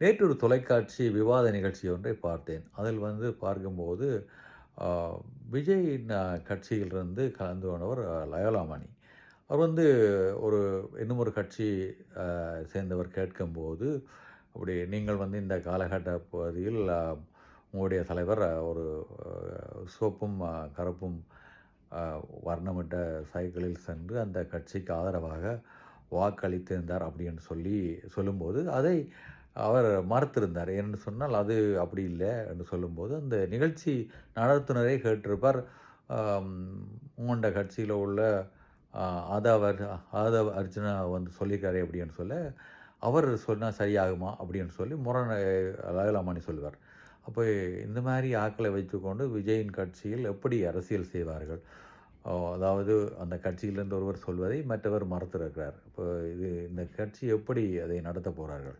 நேற்று ஒரு தொலைக்காட்சி விவாத நிகழ்ச்சி ஒன்றை பார்த்தேன். அதில் வந்து பார்க்கும்போது விஜயின் கட்சியிலிருந்து கலந்து கொண்டவர் லயோலாமணி அவர் வந்து ஒரு இன்னும் ஒரு கட்சி சேர்ந்தவர் கேட்கும்போது அப்படி நீங்கள் வந்து இந்த காலகட்ட பகுதியில் உங்களுடைய தலைவர் ஒரு சோப்பும் சிவப்பும் கருப்பும் வர்ணமிட்ட சைக்கிளில் சென்று அந்த கட்சிக்கு ஆதரவாக வாக்களித்திருந்தார் அப்படின்னு சொல்லி சொல்லும்போது அதை அவர் மறுத்திருந்தார். என்று சொன்னால் அது அப்படி இல்லை என்று சொல்லும்போது அந்த நிகழ்ச்சி நடத்துனரே கேட்டிருப்பார். ஆம், கட்சியில் உள்ள ஆ, ஆதாவ் ஆதவ் அர்ஜுனா வந்து சொல்லியிருக்காரு அப்படின்னு சொல்ல அவர் சொன்னால் சரியாகுமா அப்படின்னு சொல்லி முரண லயலாமணி சொல்லுவார். அப்போ இந்த மாதிரி ஆக்களை வைத்துக்கொண்டு விஜயின் கட்சியில் எப்படி அரசியல் செய்வார்கள்? அதாவது அந்த கட்சியிலிருந்து ஒருவர் சொல்வதை மற்றவர் மறுத்திருக்கிறார். இப்போ இது இந்த கட்சி எப்படி அதை நடத்த போகிறார்கள்?